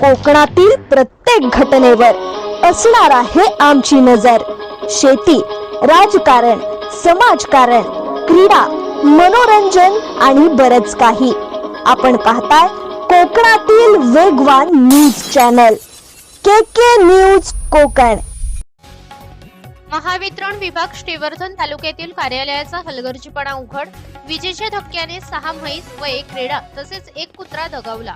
कोकणातील प्रत्येक घटनेवर असणार आहे आमची नजर. शेती राजकारण समाजकारण क्रीडा मनोरंजन आणि बरच काही. आपण पाहताय कोकणातील वेगवान news channel. K K news Konkan. Mahavitaran विभाग श्रीवर्धन तालुक्यातील कार्यालयाचा हलगर्जीपणा उघड विजेच्या धक्क्याने सहा म्हैस व एक रेडा तसेच एक कुत्रा दगावला.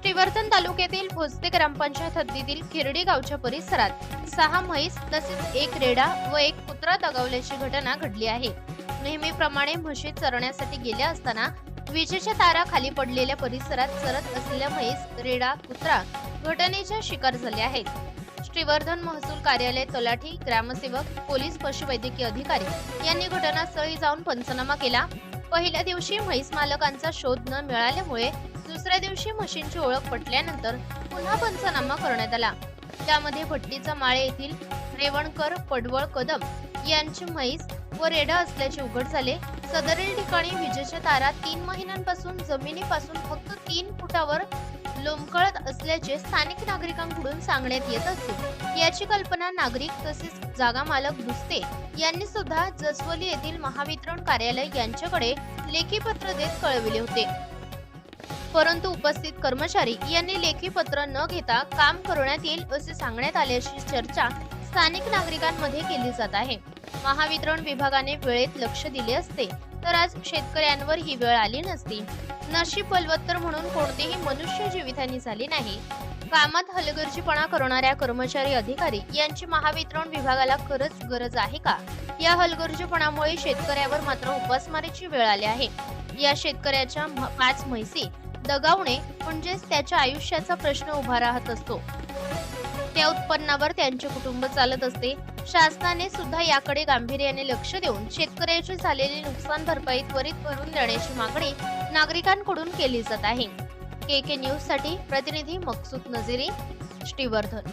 श्रीवर्धन तालुक्यातील भोसते ग्रामपंचायत हद्दीतील खिरडी गावच्या परिसरात सहा म्हैस तसेच एक रेडा व एक कुत्रा दगावल्याची घटना घडली आहे. नेहमीप्रमाणे म्हशी चरण्यासाठी गेल्या असताना विजेच्या तारा खाली पडलेल्या परिसरात चरत असलेल्या म्हैस रेडा कुत्रा घटनेच्या शिकार झाले आहेत. श्रीवर्धन महसूल कार्यालय तलाठी ग्रामसेवक पोलीस पशुवैद्यकीय अधिकारी यांनी घटनास्थळी जाऊन पंचनामा केला. पहिल्या दिवशी म्हैस मालकांचा शोध न मिळाल्यामुळे दुसऱ्या दिवशी म्हशींची ओळख पटल्यानंतर पुन्हा पंचनामा करण्यात आला. त्यामध्ये भट्टीचा माळे येथील रेवणकर पडवळ कदम यांची म्हैस व रेडा असल्याचे उघड झाले. सदरील ठिकाणी विजेच्या तारा तीन महिन्यांपासून जमिनीपासून फक्त तीन फुटावर लोंबकळत असल्याचे स्थानिक नागरिकांकडून सांगण्यात येत असून याची कल्पना नागरिक तसेच जागा मालक दुसते यांनी सुद्धा जसवली येथील महावितरण कार्यालय यांच्याकडे लेखी पत्र देत कळविले होते. परंतु उपस्थित कर्मचारी यांनी लेखी पत्र न घेता काम करण्यात येईल असे सांगण्यात आल्याची चर्चा स्थानिक नागरिकांमध्ये केली जात आहे. महावितरण विभागाने वेळेत लक्ष दिले असते तर आज शेतकऱ्यांवर ही वेळ आली नसती. नशीब बलवत्तर म्हणून कोणतीही मनुष्य जीवितहानी झाली नाही. कामात हलगर्जीपणा करणाऱ्या कर्मचारी अधिकारी यांची महावितरण विभागाला खरंच गरज आहे का? या हलगर्जीपणामुळे शेतकऱ्यावर मात्र उपासमारीची वेळ आली आहे. या शेतकऱ्याच्या पाच म्हैसी दगावणे म्हणजेच त्याच्या आयुष्याचा प्रश्न उभा राहत असतो. त्या उत्पन्नावर त्यांचे कुटुंब चालत असते. शासनाने सुद्धा याकडे गांभीर्याने लक्ष देऊन शेतकऱ्याची झालेली नुकसान भरपाई त्वरित भरून देण्याची मागणी नागरिकांकडून केली जात आहे. के के न्यूजसाठी प्रतिनिधी मकसूद नझिरी श्रीवर्धन.